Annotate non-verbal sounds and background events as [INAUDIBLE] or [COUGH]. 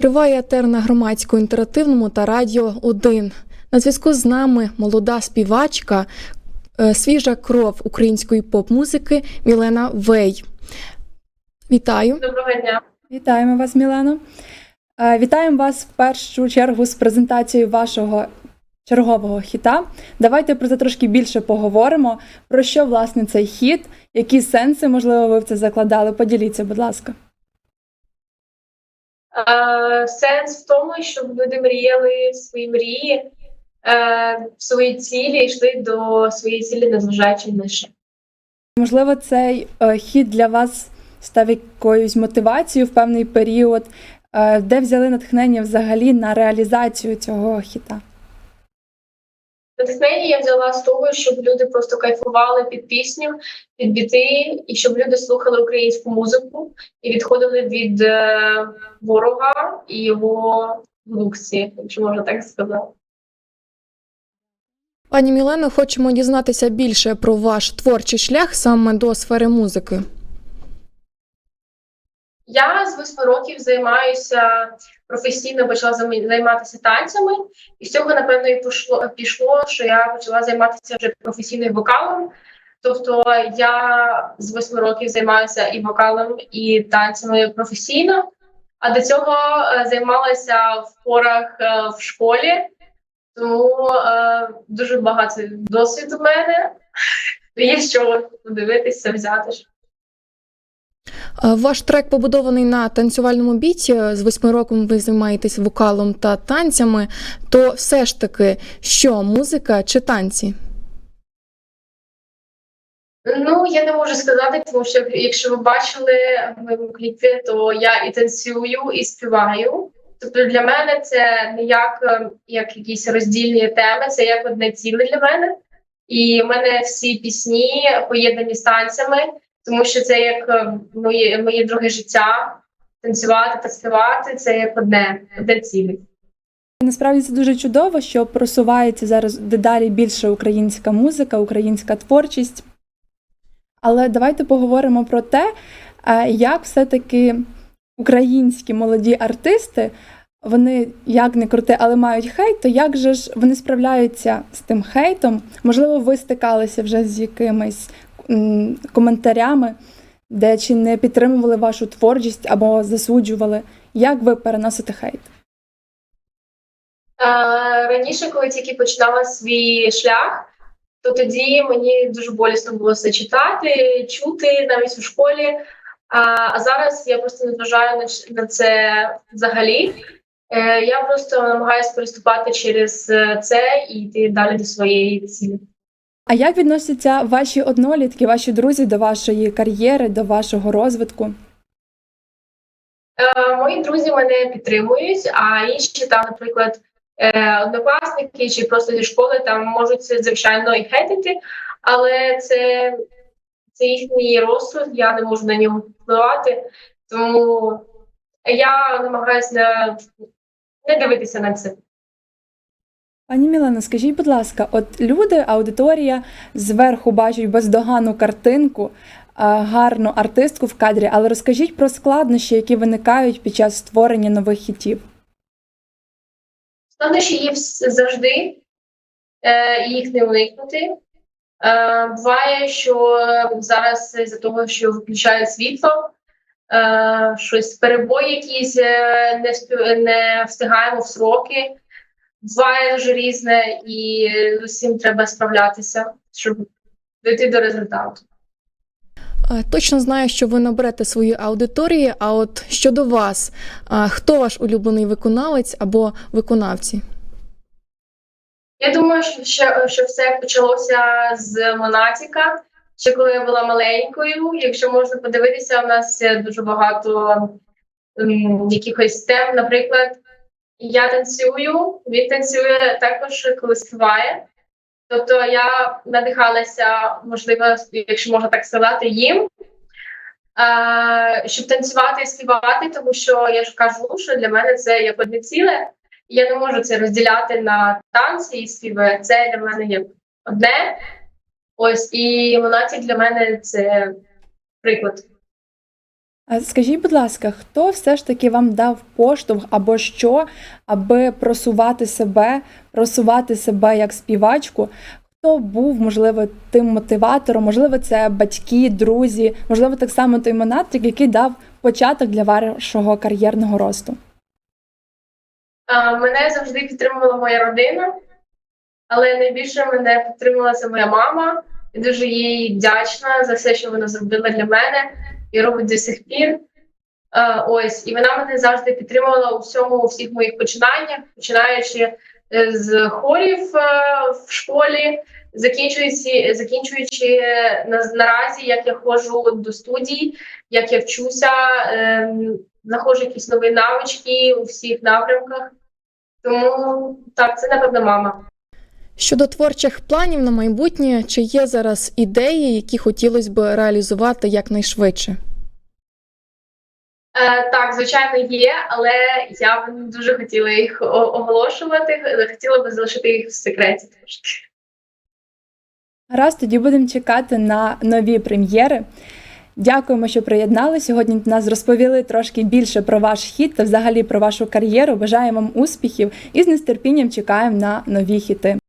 Триває етер на громадському інтерактивному та радіо 1. На зв'язку з нами молода співачка, е, свіжа кров української поп-музики Мілена Вей. Вітаю. Доброго дня. Вітаємо вас, Мілено. Е, Вітаємо вас в першу чергу з презентацією вашого чергового хіта. Давайте про це трошки більше поговоримо. Про що власне цей хіт, які сенси, можливо, ви в це закладали? Поділіться, будь ласка. Е, сенс в тому, щоб люди мріяли свої мрії, е, свої цілі йшли до своєї цілі, незважаючи на що. Можливо, цей е, хіт для вас став якоюсь мотивацією в певний період, Е, де взяли натхнення взагалі на реалізацію цього хіта? Натхнення я взяла з того, щоб люди просто кайфували під пісню, під біти, і щоб люди слухали українську музику і відходили від е, ворога і його продукції, якщо можна так сказати. Пані Мілено, хочемо дізнатися більше про ваш творчий шлях саме до сфери музики. Я з восьми років займаюся професійно, почала займатися танцями, і з цього напевно і пішло, пішло, що я почала займатися вже професійним вокалом. Тобто я з восьми років займаюся і вокалом, і танцями професійно. А до цього е, займалася в хорах е, в школі, тому е, дуже багато досвіду в мене. [LAUGHS] Є що подивитися, взяти. Е, Ваш трек побудований на танцювальному біті. З восьми років ви займаєтесь вокалом та танцями. То все ж таки, що музика чи танці? Ну, я не можу сказати, тому що якщо ви бачили в моєму кліпі, то я і танцюю, і співаю. Тобто для мене це не як, е, як якісь роздільні теми, це як одне ціле для мене. І в мене всі пісні поєднані з танцями, тому що це як е, моє, моє друге життя. Танцювати та співати це як одне, одне ціле. Насправді це дуже чудово, що просувається зараз дедалі більше українська музика, українська творчість. Але давайте поговоримо про те, е, як все-таки українські молоді артисти, вони як не крути, але мають хейт, то як же ж вони справляються з тим хейтом? Можливо, ви стикалися вже з якимись коментарями, де чи не підтримували вашу творчість або засуджували. Як ви переносите хейт? Е, Раніше, коли тільки починала свій шлях, то тоді мені дуже болісно було все читати, чути навіть у школі. А, зараз я просто не зважаю на це взагалі. Е, я просто намагаюся переступати через е, це і йти далі до своєї цілі. А як відносяться ваші однолітки, ваші друзі до вашої кар'єри, до вашого розвитку? Е, Мої друзі мене підтримують, а інші там, наприклад, е, однокласники чи просто зі школи там можуть це, звичайно і хейтити, але це, це їхній розсуд, я не можу на нього впливати. Тому я намагаюся не, дивитися на це. Пані Мілана, скажіть, будь ласка, от люди, аудиторія зверху бачать бездоганну картинку, гарну артистку в кадрі, але розкажіть про складнощі, які виникають під час створення нових хітів. Складнощі є завжди, е, їх не уникнути. Е, буває, що зараз з-за того, що виключають світло, е, щось перебої якісь е, не, спів- не встигаємо в сроки. Буває дуже різне, і з усім треба справлятися, щоб дійти до результату. Е, Точно знаю, що ви наберете свої аудиторії. А от щодо вас, е, хто ваш улюблений виконавець або виконавці? Я думаю, що, що, що все почалося з Монатіка. Ще коли я була маленькою. Якщо можна подивитися, у нас дуже багато ем, якихось тем. Наприклад, я танцюю, він танцює також, коли співає. Тобто я надихалася, можливо, якщо можна так сказати, їм. е, Щоб танцювати і співати, тому що я ж кажу, що для мене це як одне ціле. Я не можу це розділяти на танці і співи. Це для мене є одне. Ось і Монатік для мене це приклад. А Скажіть, будь ласка, хто все ж таки вам дав поштовх або що, аби просувати себе, просувати себе як співачку? Хто був, можливо, тим мотиватором? Можливо, це батьки, друзі, можливо, так само той монатик, який дав початок для вашого кар'єрного росту? Мене завжди підтримувала моя родина, але найбільше мене підтримувала це моя мама. Я дуже їй вдячна за все, що вона зробила для мене і робить до сих пір. Е, Ось, і вона мене завжди підтримувала у всьому, у всіх моїх починаннях, починаючи е, з хорів е, в школі, закінчуючи, закінчуючи на, наразі, як я ходжу до студій, як я вчуся, е, знаходжу якісь нові навички у всіх напрямках. Тому так, це напевно мама. Щодо творчих планів на майбутнє, чи є зараз ідеї, які хотілося б реалізувати якнайшвидше? Е, так, звичайно, є, але я б не дуже хотіла їх оголошувати. Хотіла би залишити їх в секреті трошки. Раз тоді будемо чекати на нові прем'єри. Дякуємо, що приєднали. Сьогодні до нас розповіли трошки більше про ваш хіт та взагалі про вашу кар'єру. Бажаємо вам успіхів і з нетерпінням чекаємо на нові хіти.